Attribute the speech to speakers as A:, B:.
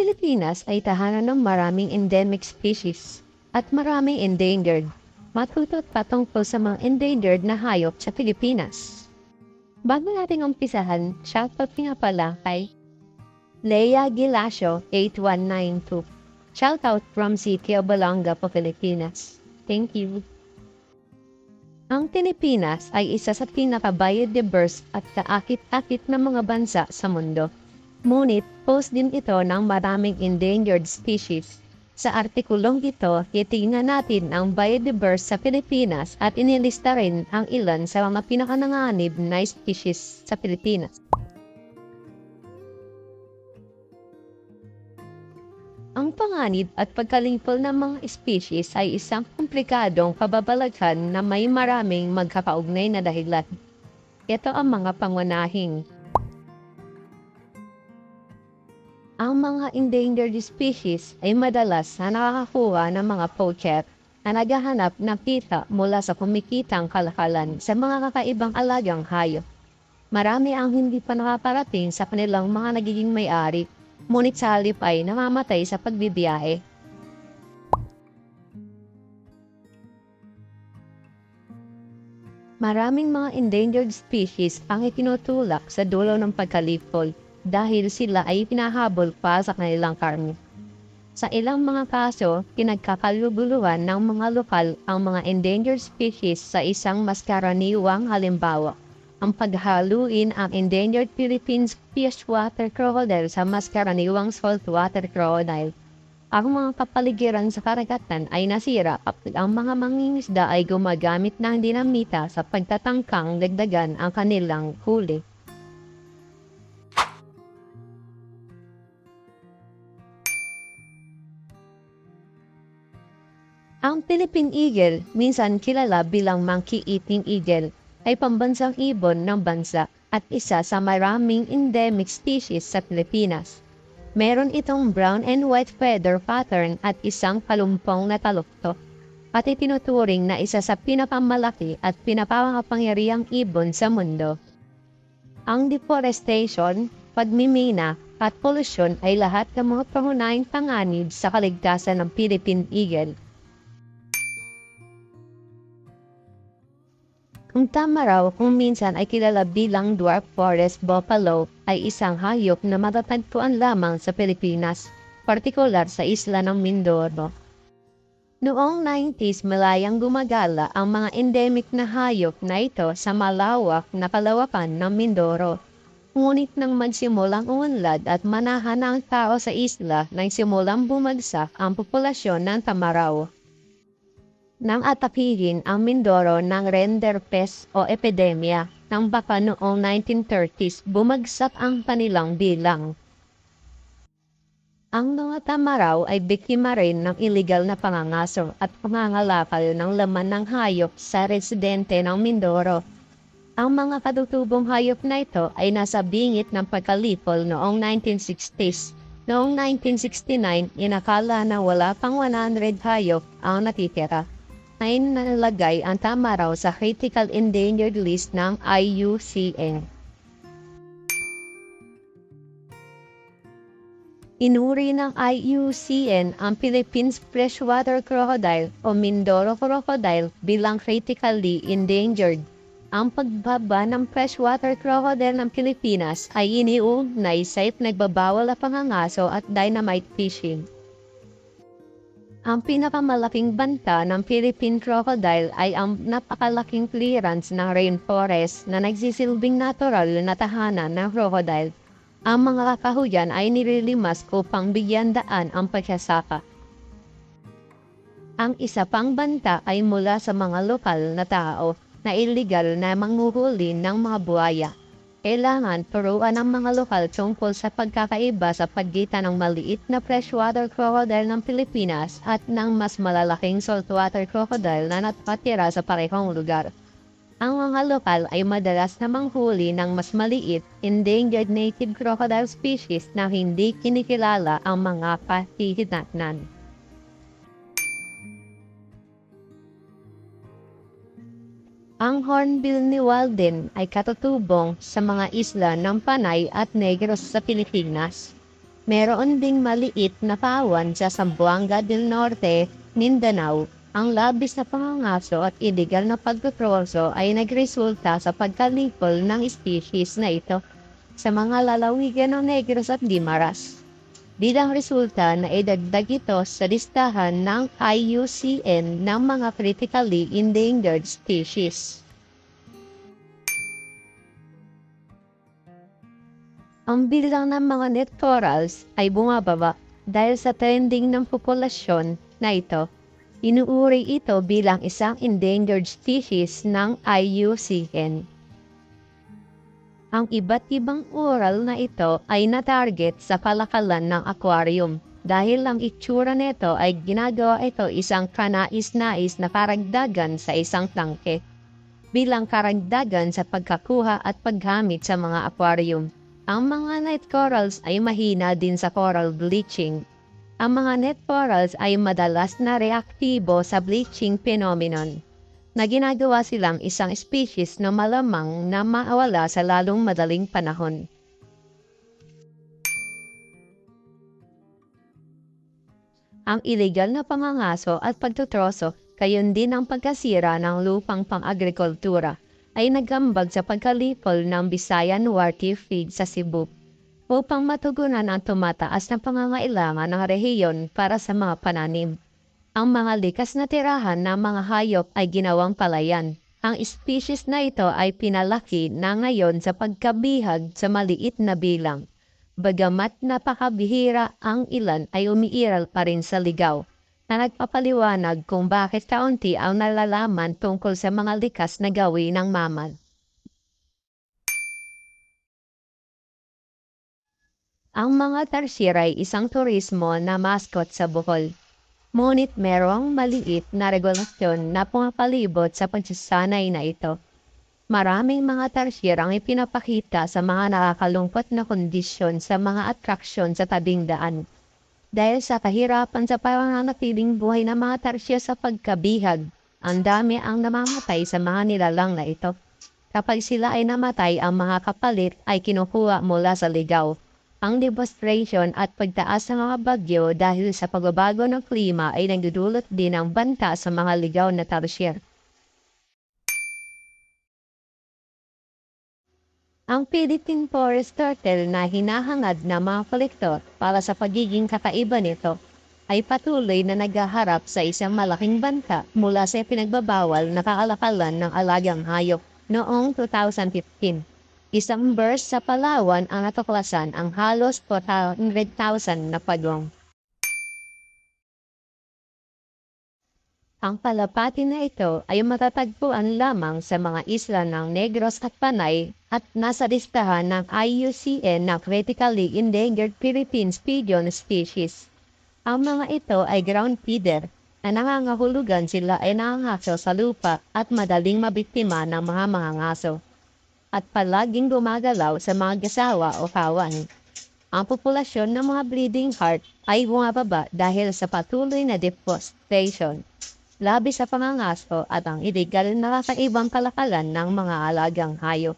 A: Pilipinas ay tahanan ng maraming endemic species at maraming endangered. Matutot patungkol sa mga endangered na hayop sa Pilipinas. Bago natin umpisahan, shoutout nga pala kay Leia Gilasio 8192. Shoutout from City of Balanga po, Pilipinas. Thank you. Ang Pilipinas ay isa sa pinaka-biodiverse at kaakit-akit na mga bansa sa mundo. Ngunit, post din ito ng maraming endangered species. Sa artikulong ito, titingnan natin ang biodiverse sa Pilipinas at inilista rin ang ilan sa mga pinakananganib na species sa Pilipinas. Ang panganib at pagkalingpol ng mga species ay isang komplikadong pababalaghan na may maraming magkakaugnay na dahilan. Ito ang mga pangunahing Ang mga endangered species ay madalas na nakakakuha ng mga poacher na naghahanap ng kita mula sa kumikitang kalakalan sa mga kakaibang alagang hayop. Marami ang hindi pa nakaparating sa kanilang mga nagiging may-ari, ngunit sa halip ay namamatay sa pagbibiyahe. Maraming mga endangered species ang itinutulak sa dulo ng pagkalipol dahil sila ay pinahabol pa sa kanilang karne. Sa ilang mga kaso, pinagkakalubuluhan ng mga lokal ang mga endangered species sa isang mas karaniwang halimbawa. Ang paghaluin ang endangered Philippines freshwater crocodile sa mas karaniwang saltwater crocodile. Ang mga kapaligiran sa karagatan ay nasira kapag ang mga mangingisda ay gumagamit ng dinamita sa pagtatangkang dagdagan ang kanilang huli. Ang Philippine Eagle, minsan kilala bilang monkey eating eagle, ay pambansang ibon ng bansa at isa sa maraming endemic species sa Pilipinas. Meron itong brown and white feather pattern at isang palumpong na talukto at itinuturing na isa sa pinakamalaki at pinapakapangyarihang ibon sa mundo. Ang deforestation, pagmimina, at polusyon ay lahat ng mga pangunahing panganib sa kaligtasan ng Philippine Eagle. Tama raw kung minsan ay kilala bilang dwarf forest buffalo ay isang hayop na matatagpuan lamang sa Pilipinas, partikular sa isla ng Mindoro. Noong 90s malayang gumagala ang mga endemic na hayop na ito sa malawak na kalawakan ng Mindoro. Ngunit nang magsimulang umunlad at manahan ang tao sa isla nang simulang bumagsak ang populasyon ng Tamaraw nang atakihin ang Mindoro ng render pest o epidemya nang baka noong 1930s bumagsak ang kanilang bilang. Ang mga tamaraw ay biktima rin ng illegal na pangangaso at pangangalakal ng laman ng hayop sa residente ng Mindoro. Ang mga katutubong hayop na ito ay nasa bingit ng pagkalipol noong 1960s. Noong 1969, inakala na wala pang 100 hayop ang natitira ay nalagay ang tama raw sa critical endangered list ng IUCN. Inuri ng IUCN ang Philippines freshwater crocodile o Mindoro crocodile bilang critically endangered. Ang pagbaba ng freshwater crocodile ng Pilipinas ay iniugnay sa nagbabawal na pangangaso at dynamite fishing. Ang pinakamalaking banta ng Philippine crocodile ay ang napakalaking clearance ng rainforest na nagsisilbing natural na tahanan ng crocodile. Ang mga kakahuyan ay nililimas upang bigyan daan ang pagsasaka. Ang isa pang banta ay mula sa mga lokal na tao na illegal na manguhuli ng mga buhaya. Kailangan turuan ng mga lokal tungkol sa pagkakaiba sa pagitan ng maliit na freshwater crocodile ng Pilipinas at ng mas malalaking saltwater crocodile na nakatira sa parehong lugar. Ang mga lokal ay madalas na manghuli ng mas maliit, endangered native crocodile species na hindi kinikilala ang mga pahihinatnan. Ang hornbill ni Walden ay katutubong sa mga isla ng Panay at Negros sa Pilipinas. Meron ding maliit na pawan sa Zamboanga del Norte, Mindanao. Ang labis na pangangaso at illegal na pagkutroso ay nagresulta sa pagkalipol ng species na ito sa mga lalawigan ng Negros at Dimaras. Bilang resulta na idagdag ito sa listahan ng IUCN ng mga critically endangered species. Ang bilang ng mga net corals ay bumababa dahil sa trending ng populasyon na ito. Inuuri ito bilang isang endangered species ng IUCN. Ang iba't ibang oral na ito ay natarget sa kalakalan ng aquarium dahil ang itsura nito ay ginagawa ito isang kanais-nais na karagdagan sa isang tangke bilang karagdagan sa pagkakuha at paggamit sa mga aquarium. Ang mga net corals ay mahina din sa coral bleaching. Ang mga net corals ay madalas na reaktibo sa bleaching phenomenon na ginagawa silang isang species na malamang na mawala sa lalong madaling panahon. Ang illegal na pangangaso at pagtutroso, kayon din ang pagkasira ng lupang pang-agrikultura, ay nagambag sa pagkalipol ng Bisayan Water Feed sa Cebu upang matugunan ang tumataas na pangangailangan ng rehiyon para sa mga pananim. Ang mga likas na tirahan ng mga hayop ay ginawang palayan. Ang species na ito ay pinalaki na ngayon sa pagkabihag sa maliit na bilang. Bagamat napakabihira ang ilan ay umiiral pa rin sa ligaw na nagpapaliwanag kung bakit kaunti ang nalalaman tungkol sa mga likas na gawin ng mamal. Ang mga tarsier ay isang turismo na mascot sa Bohol. Ngunit merong maliit na regulasyon na pumapalibot sa pagsasanay na ito. Maraming mga tarsier ang ipinapakita sa mga nakakalungkot na kondisyon sa mga atraksyon sa tabing daan. Dahil sa kahirapan sa pananatiling buhay ng mga tarsier sa pagkabihag, ang dami ang namamatay sa mga nilalang na ito. Kapag sila ay namatay, ang mga kapalit ay kinukuha mula sa ligaw. Ang demonstration at pagtaas ng mga bagyo dahil sa pagbabago ng klima ay nagdudulot din ng banta sa mga ligaw na tarsier. Ang Philippine Forest Turtle na hinahangad na mga kolektor para sa pagiging kakaiba nito ay patuloy na naghaharap sa isang malaking banta mula sa pinagbabawal na kaalakalan ng alagang hayop noong 2015. Isang burst sa Palawan ang natuklasan ang halos 400,000 na pagong. Ang palapati na ito ay matatagpuan lamang sa mga isla ng Negros at Panay at nasa listahan ng IUCN na Critically Endangered Philippine Pigeon Species. Ang mga ito ay ground feeder na nangangahulugan sila ay nangangaso sa lupa at madaling mabiktima ng mga mga ngaso at palaging gumagalaw sa mga gasawa o kawan. Ang populasyon ng mga bleeding heart ay bumababa dahil sa patuloy na deforestation labi sa pangangaso at ang illegal na kakaibang kalakalan ng mga alagang hayop.